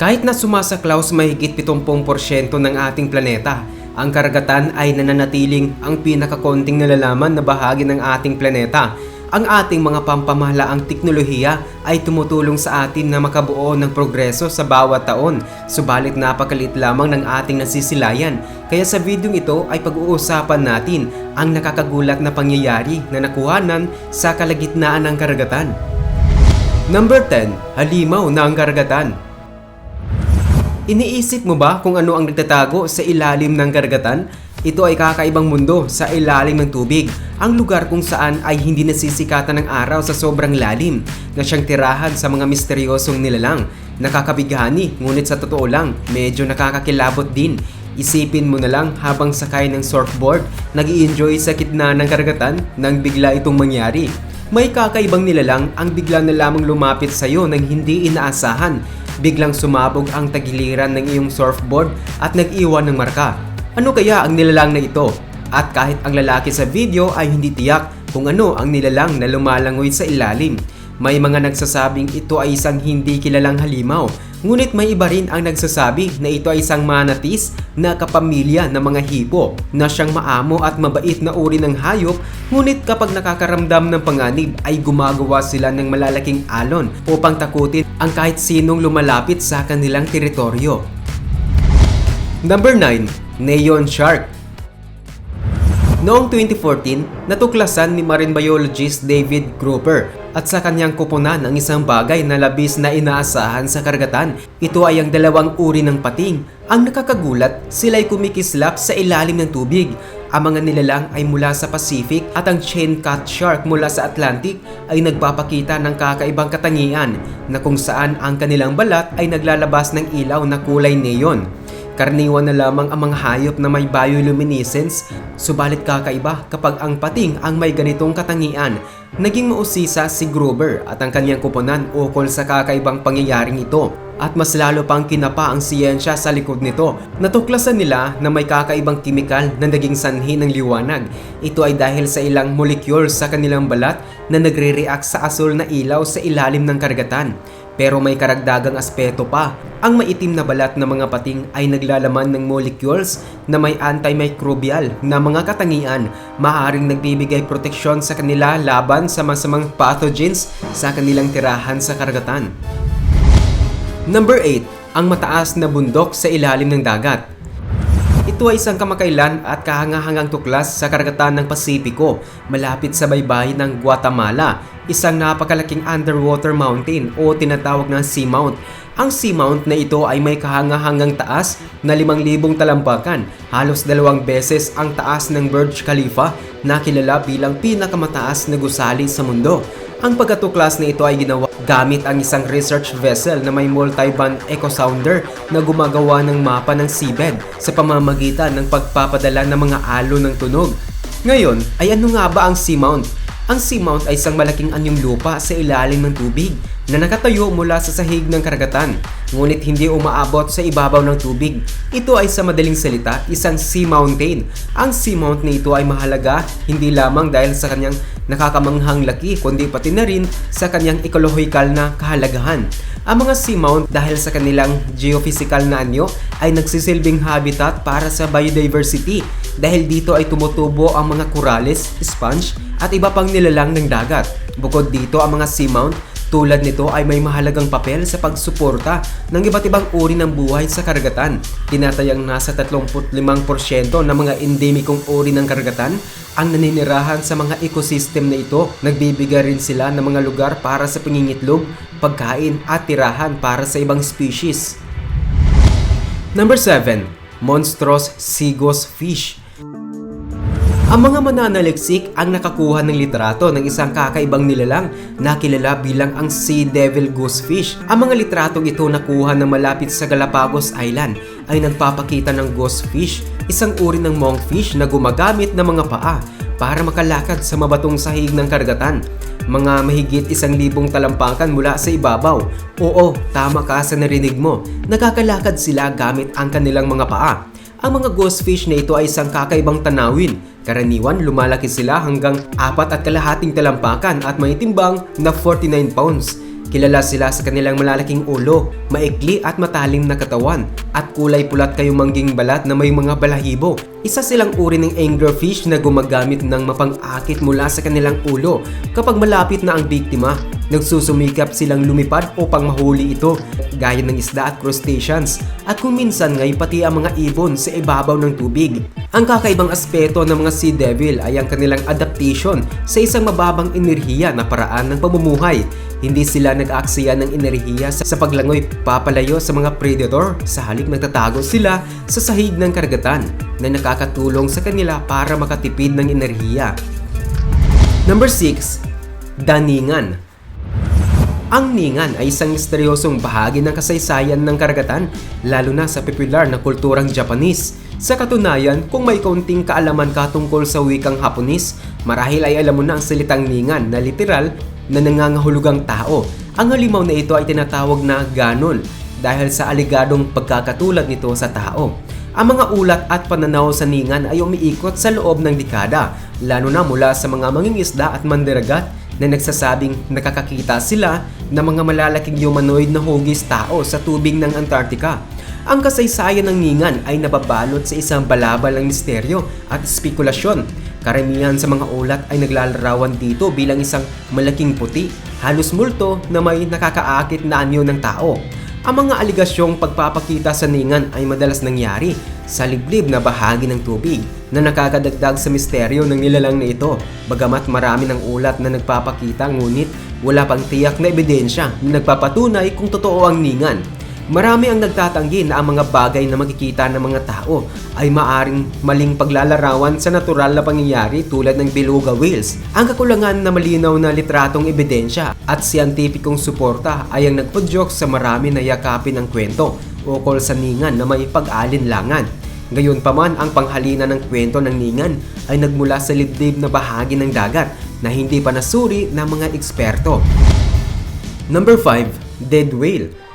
Kahit na sumasaklaw sa mahigit 70% ng ating planeta, ang karagatan ay nananatiling ang pinakakonting nalalaman na bahagi ng ating planeta. Ang ating mga pampamahalaang teknolohiya ay tumutulong sa atin na makabuo ng progreso sa bawat taon, subalit napakalit lamang ng ating nasisilayan. Kaya sa videong ito ay pag-uusapan natin ang nakakagulat na pangyayari na nakuhanan sa kalagitnaan ng karagatan. Number 10, halimaw na ang karagatan. Iniisip mo ba kung ano ang nagtatago sa ilalim ng karagatan? Ito ay kakaibang mundo sa ilalim ng tubig, ang lugar kung saan ay hindi nasisikatan ng araw sa sobrang lalim na siyang tirahan sa mga misteryosong nilalang. Nakakabighani, ngunit sa totoo lang, medyo nakakakilabot din. Isipin mo na lang habang sakay ng surfboard, nag enjoy sa gitna ng karagatan nang bigla itong mangyari. May kakaibang nilalang ang bigla na lamang lumapit sa iyo nang hindi inaasahan. Biglang sumabog ang tagiliran ng iyong surfboard at nag-iwan ng marka. Ano kaya ang nilalang na ito? At kahit ang lalaki sa video ay hindi tiyak kung ano ang nilalang na lumalangoy sa ilalim. May mga nagsasabing ito ay isang hindi kilalang halimaw, ngunit may iba rin ang nagsasabi na ito ay isang manatis na kapamilya ng mga hipo na siyang maamo at mabait na uri ng hayop. Ngunit kapag nakakaramdam ng panganib ay gumagawa sila ng malalaking alon upang takutin ang kahit sinong lumalapit sa kanilang teritoryo. Number 9, Neon Shark. Noong 2014, natuklasan ni marine biologist David Grouper at sa kanyang kupunan ang isang bagay na labis na inaasahan sa karagatan. Ito ay ang dalawang uri ng pating. Ang nakakagulat, sila ay kumikislap sa ilalim ng tubig. Ang mga nilalang ay mula sa Pacific at ang chain cut shark mula sa Atlantic ay nagpapakita ng kakaibang katangian na kung saan ang kanilang balat ay naglalabas ng ilaw na kulay neon. Karaniwan na lamang ang mga hayop na may bioluminescence, subalit kakaiba kapag ang pating ang may ganitong katangian. Naging mausisa si Gruber at ang kanyang kuponan ukol sa kakaibang pangyayaring ito at mas lalo pang kinapa ang siyensya sa likod nito. Natuklasan nila na may kakaibang kimikal na naging sanhi ng liwanag. Ito ay dahil sa ilang molecules sa kanilang balat na nagre-react sa asul na ilaw sa ilalim ng karagatan. Pero may karagdagang aspeto pa. Ang maitim na balat ng mga pating ay naglalaman ng molecules na may antimicrobial na mga katangian, maaaring nagbibigay proteksyon sa kanila laban sa masamang pathogens sa kanilang tirahan sa karagatan. Number 8, ang mataas na bundok sa ilalim ng dagat. Ito ay isang kamakailan at kahangahangang tuklas sa karagatan ng Pasipiko, malapit sa baybayin ng Guatemala, isang napakalaking underwater mountain o tinatawag na seamount. Ang seamount na ito ay may kahangahangang taas na 5,000 talampakan, halos dalawang beses ang taas ng Burj Khalifa na kilala bilang pinakamataas na gusali sa mundo. Ang pagkatuklas na ito ay ginawa gamit ang isang research vessel na may multi-band echo sounder na gumagawa ng mapa ng seabed sa pamamagitan ng pagpapadala ng mga alo ng tunog. Ngayon, ay ano nga ba ang seamount? Ang seamount ay isang malaking anyong lupa sa ilalim ng tubig na nakatayo mula sa sahig ng karagatan, ngunit hindi umaabot sa ibabaw ng tubig. Ito ay sa madaling salita, isang sea mountain. Ang seamount na ito ay mahalaga hindi lamang dahil sa kanyang nakakamanghang laki kundi pati na rin sa kanyang ecolohikal na kahalagahan. Ang mga seamount dahil sa kanilang geophysical na anyo ay nagsisilbing habitat para sa biodiversity dahil dito ay tumutubo ang mga corals, sponge at iba pang nilalang ng dagat. Bukod dito ang mga seamount tulad nito ay may mahalagang papel sa pagsuporta ng iba't ibang uri ng buhay sa karagatan. Tinatayang nasa 35% ng mga endemikong uri ng karagatan ang naninirahan sa mga ecosystem na ito. Nagbibigay rin sila ng mga lugar para sa pangingitlog, pagkain at tirahan para sa ibang species. Number 7. Monstrous Seagulls Fish ang mga mananaliksik ang nakakuha ng litrato ng isang kakaibang nilalang na kilala bilang ang Sea Devil Goosefish. Ang mga litratong ito nakuha na malapit sa Galapagos Island ay nagpapakita ng goosefish, isang uri ng monkfish na gumagamit ng mga paa para makalakad sa mabatong sahig ng karagatan. Mga mahigit isang libong talampakan mula sa ibabaw. Oo, tama ka sa narinig mo. Nakakalakad sila gamit ang kanilang mga paa. Ang mga goosefish na ito ay isang kakaibang tanawin. Karaniwan, lumalaki sila hanggang apat at kalahating talampakan at may timbang na 49 pounds. Kilala sila sa kanilang malalaking ulo, maikli at matalim na katawan, at kulay pulat kayong mangging balat na may mga balahibo. Isa silang uri ng anglerfish na gumagamit ng mapang-akit mula sa kanilang ulo kapag malapit na ang biktima. Nagsusumikap silang lumipad upang mahuli ito, gaya ng isda at crustaceans, at kung minsan ngay pati ang mga ibon sa ibabaw ng tubig. Ang kakaibang aspeto ng mga sea devil ay ang kanilang adaptation sa isang mababang enerhiya na paraan ng pamumuhay. Hindi sila nag-aaksaya ng enerhiya sa paglangoy papalayo sa mga predator, sa halip nagtatago sila sa sahig ng karagatan na nakakatulong sa kanila para makatipid ng enerhiya. Number 6. Daningan ang ningan ay isang misteryosong bahagi ng kasaysayan ng karagatan, lalo na sa popular na kulturang Japanese. Sa katunayan, kung may kaunting kaalaman ka tungkol sa wikang Haponis, marahil ay alam mo na ang salitang ningan na literal na nangangahulugang tao. Ang halimaw na ito ay tinatawag na ganon dahil sa aligadong pagkakatulad nito sa tao. Ang mga ulat at pananaw sa ningan ay umiikot sa loob ng dekada, lalo na mula sa mga mangingisda at mandiragat na nagsasabing nakakakita sila ng mga malalaking humanoid na hugis tao sa tubig ng Antarctica. Ang kasaysayan ng ningan ay nababalot sa isang balabal ng misteryo at spekulasyon. Karamihan sa mga ulat ay naglalarawan dito bilang isang malaking puti, halos multo na may nakakaakit na anyo ng tao. Ang mga aligasyong pagpapakita sa ningan ay madalas nangyari sa liblib na bahagi ng tubig na nakakadagdag sa misteryo ng nilalang na ito. Bagamat marami ng ulat na nagpapakita ngunit wala pang tiyak na ebidensya na nagpapatunay kung totoo ang ningan. Marami ang nagtatanggi na ang mga bagay na makikita ng mga tao ay maaring maling paglalarawan sa natural na pangyayari tulad ng beluga whales. Ang kakulangan na malinaw na litratong ebidensya at siyentipikong suporta ay ang nagpudyok sa marami na yakapin ang kwento ukol sa ningan na may pag-alinlangan. Gayon pa man, ang panghalina ng kwento ng ningan ay nagmula sa libdib na bahagi ng dagat na hindi pa nasuri ng mga eksperto. Number 5. Dead Whale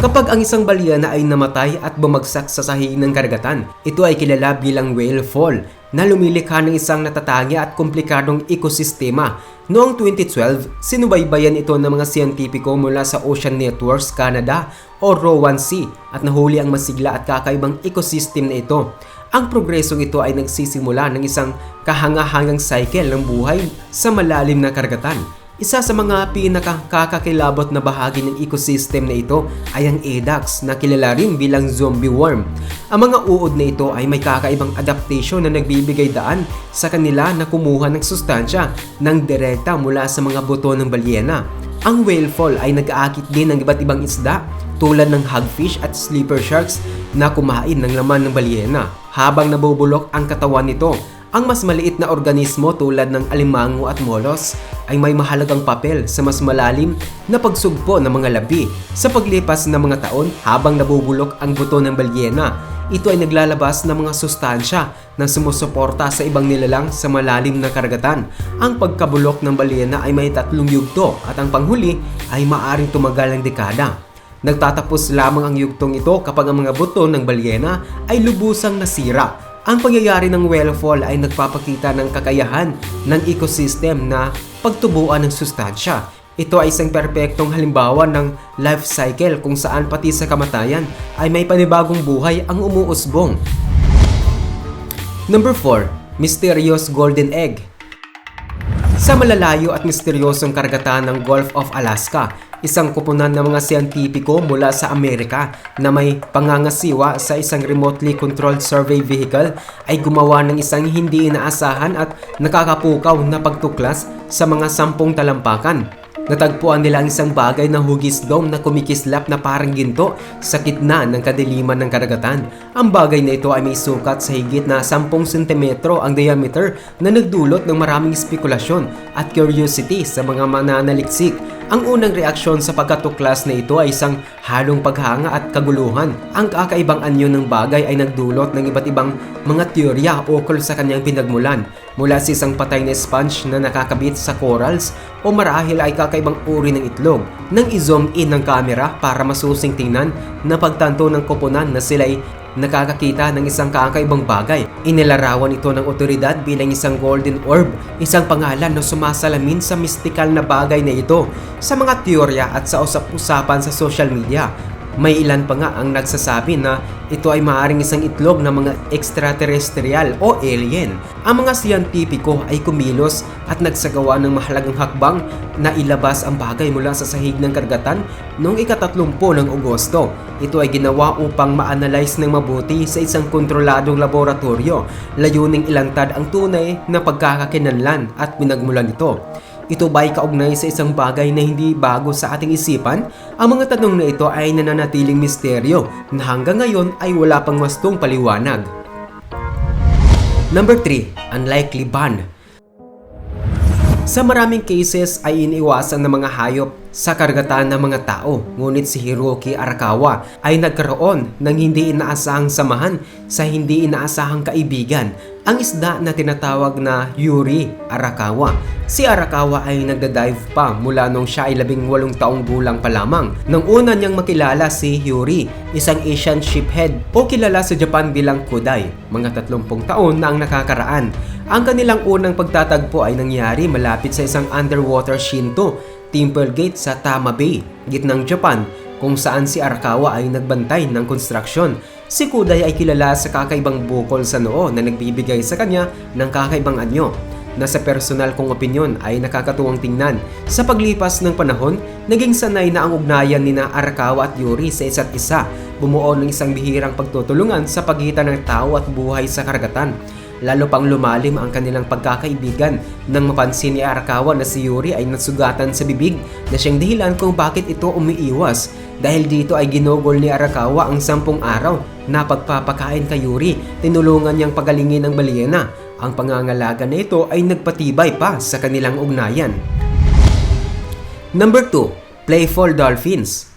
Kapag ang isang balyena ay namatay at bumagsak sa sahig ng karagatan, ito ay kilala bilang whale fall na lumilikha ng isang natatangi at komplikadong ekosistema. Noong 2012, sinubaybayan ito ng mga siyentipiko mula sa Ocean Networks Canada o RO1C at nahuli ang masigla at kakaibang ecosystem na ito. Ang progresong ito ay nagsisimula ng isang kahangahangang cycle ng buhay sa malalim na karagatan isa sa mga pinakakakakilabot na bahagi ng ecosystem na ito ay ang Edax na kilala rin bilang zombie worm. Ang mga uod na ito ay may kakaibang adaptation na nagbibigay daan sa kanila na kumuha ng sustansya ng direkta mula sa mga buto ng balyena. Ang whale fall ay nag-aakit din ng iba't ibang isda tulad ng hagfish at sleeper sharks na kumain ng laman ng balyena habang nabubulok ang katawan nito ang mas maliit na organismo tulad ng alimango at molos ay may mahalagang papel sa mas malalim na pagsugpo ng mga labi. Sa paglipas ng mga taon habang nabubulok ang buto ng balyena, ito ay naglalabas ng mga sustansya na sumusuporta sa ibang nilalang sa malalim na karagatan. Ang pagkabulok ng balyena ay may tatlong yugto at ang panghuli ay maaring tumagal ng dekada. Nagtatapos lamang ang yugtong ito kapag ang mga buto ng balyena ay lubusang nasira ang pangyayari ng whale fall ay nagpapakita ng kakayahan ng ecosystem na pagtubuan ng sustansya. Ito ay isang perpektong halimbawa ng life cycle kung saan pati sa kamatayan ay may panibagong buhay ang umuusbong. Number 4. Mysterious Golden Egg Sa malalayo at misteryosong karagatan ng Gulf of Alaska, isang kupunan ng mga siyentipiko mula sa Amerika na may pangangasiwa sa isang remotely controlled survey vehicle ay gumawa ng isang hindi inaasahan at nakakapukaw na pagtuklas sa mga sampung talampakan. Natagpuan nila ang isang bagay na hugis dome na kumikislap na parang ginto sa gitna ng kadiliman ng karagatan. Ang bagay na ito ay may sukat sa higit na 10 cm ang diameter na nagdulot ng maraming spekulasyon at curiosity sa mga mananaliksik ang unang reaksyon sa pagkatuklas na ito ay isang halong paghanga at kaguluhan. Ang kakaibang anyo ng bagay ay nagdulot ng iba't ibang mga teorya ukol sa kanyang pinagmulan mula sa isang patay na sponge na nakakabit sa corals o marahil ay kakaibang uri ng itlog. Nang i-zoom in ng kamera para masusing tingnan na pagtanto ng koponan na sila'y nakakakita ng isang kakaibang bagay. Inilarawan ito ng otoridad bilang isang golden orb, isang pangalan na sumasalamin sa mistikal na bagay na ito sa mga teorya at sa usap-usapan sa social media. May ilan pa nga ang nagsasabi na ito ay maaaring isang itlog ng mga extraterrestrial o alien. Ang mga siyentipiko ay kumilos at nagsagawa ng mahalagang hakbang na ilabas ang bagay mula sa sahig ng karagatan noong ikatatlumpo ng Agosto. Ito ay ginawa upang ma-analyze ng mabuti sa isang kontroladong laboratorio, layuning ilantad ang tunay na pagkakakinanlan at pinagmulan nito. Ito ba ay kaugnay sa isang bagay na hindi bago sa ating isipan? Ang mga tanong na ito ay nananatiling misteryo na hanggang ngayon ay wala pang wastong paliwanag. Number 3. Unlikely ban sa maraming cases ay iniwasan ng mga hayop sa karagatan ng mga tao. Ngunit si Hiroki Arakawa ay nagkaroon ng hindi inaasahang samahan sa hindi inaasahang kaibigan. Ang isda na tinatawag na Yuri Arakawa. Si Arakawa ay nagda-dive pa mula nung siya ay labing walong taong gulang pa lamang. Nang una niyang makilala si Yuri, isang Asian sheephead o kilala sa Japan bilang Kodai. Mga 30 taon na ang nakakaraan. Ang kanilang unang pagtatagpo ay nangyari malapit sa isang underwater Shinto Temple Gate sa Tama Bay, gitnang Japan, kung saan si Arakawa ay nagbantay ng konstruksyon. Si Kuday ay kilala sa kakaibang bukol sa noo na nagbibigay sa kanya ng kakaibang anyo na sa personal kong opinyon ay nakakatuwang tingnan. Sa paglipas ng panahon, naging sanay na ang ugnayan ni na Arakawa at Yuri sa isa't isa, bumuo ng isang bihirang pagtutulungan sa pagitan ng tao at buhay sa karagatan. Lalo pang lumalim ang kanilang pagkakaibigan nang mapansin ni Arakawa na si Yuri ay nasugatan sa bibig na siyang dahilan kung bakit ito umiiwas. Dahil dito ay ginogol ni Arakawa ang sampung araw na pagpapakain kay Yuri, tinulungan niyang pagalingin ang balyena. Ang pangangalaga na ito ay nagpatibay pa sa kanilang ugnayan. Number 2. Playful Dolphins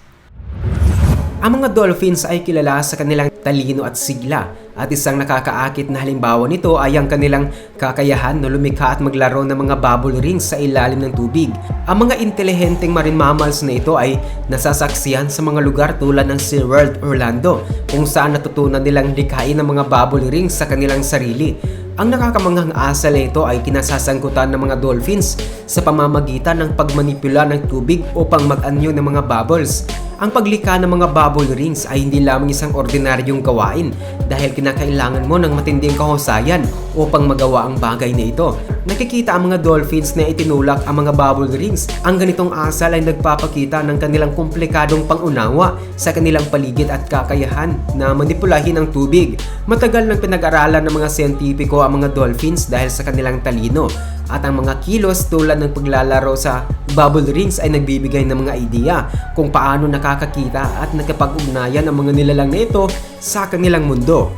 ang mga dolphins ay kilala sa kanilang talino at sigla at isang nakakaakit na halimbawa nito ay ang kanilang kakayahan na lumikha at maglaro ng mga bubble rings sa ilalim ng tubig. Ang mga intelihenteng marine mammals na ito ay nasasaksihan sa mga lugar tulad ng SeaWorld Orlando kung saan natutunan nilang likhain ang mga bubble rings sa kanilang sarili. Ang nakakamanghang asal na ito ay kinasasangkutan ng mga dolphins sa pamamagitan ng pagmanipula ng tubig upang mag-anyo ng mga bubbles. Ang paglikha ng mga bubble rings ay hindi lamang isang ordinaryong gawain dahil kinakailangan mo ng matinding kahusayan upang magawa ang bagay na ito. Nakikita ang mga dolphins na itinulak ang mga bubble rings. Ang ganitong asal ay nagpapakita ng kanilang komplikadong pangunawa sa kanilang paligid at kakayahan na manipulahin ang tubig. Matagal nang pinag-aralan ng mga siyentipiko ang mga dolphins dahil sa kanilang talino at ang mga kilos tulad ng paglalaro sa bubble rings ay nagbibigay ng mga idea kung paano nakakakita at nakapag-ugnayan ang mga nilalang na ito sa kanilang mundo.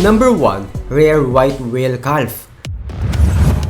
Number 1. Rare White Whale Calf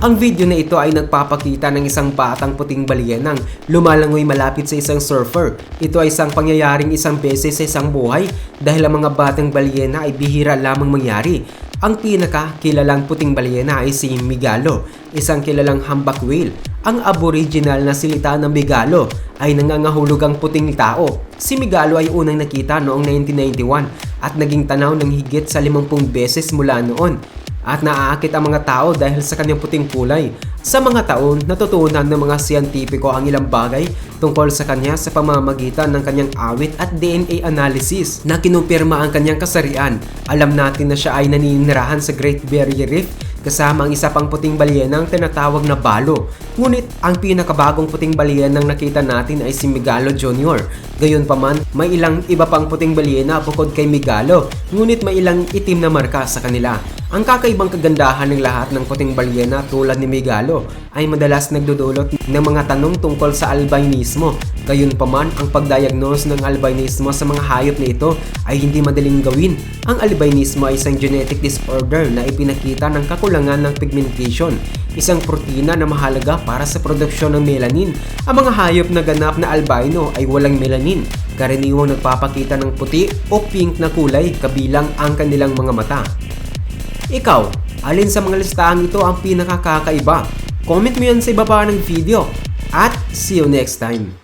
ang video na ito ay nagpapakita ng isang batang puting balyenang lumalangoy malapit sa isang surfer. Ito ay isang pangyayaring isang beses sa isang buhay dahil ang mga batang balyena ay bihira lamang mangyari. Ang pinaka kilalang puting balyena ay si Migalo, isang kilalang humpback whale. Ang aboriginal na silita ng Migalo ay nangangahulog ang puting tao. Si Migalo ay unang nakita noong 1991 at naging tanaw ng higit sa 50 beses mula noon at naaakit ang mga tao dahil sa kanyang puting kulay. Sa mga taon, natutunan ng mga siyentipiko ang ilang bagay tungkol sa kanya sa pamamagitan ng kanyang awit at DNA analysis na kinumpirma ang kanyang kasarian. Alam natin na siya ay naninirahan sa Great Barrier Reef kasama ang isa pang puting balyenang tinatawag na balo. Ngunit ang pinakabagong puting balyenang nakita natin ay si Migalo Jr. Gayunpaman, may ilang iba pang puting balyena bukod kay Migalo, ngunit may ilang itim na marka sa kanila. Ang kakaibang kagandahan ng lahat ng puting balyena tulad ni Migalo ay madalas nagdudulot ng mga tanong tungkol sa albinismo. Gayunpaman, ang pagdiagnose ng albinismo sa mga hayop na ito ay hindi madaling gawin. Ang albinismo ay isang genetic disorder na ipinakita ng kakulangan ng pigmentation, isang protina na mahalaga para sa produksyon ng melanin. Ang mga hayop na ganap na albino ay walang melanin, karaniwang nagpapakita ng puti o pink na kulay kabilang ang kanilang mga mata. Ikaw, alin sa mga listahan ito ang pinakakakaiba? Comment mo yan sa ibaba ng video. At see you next time.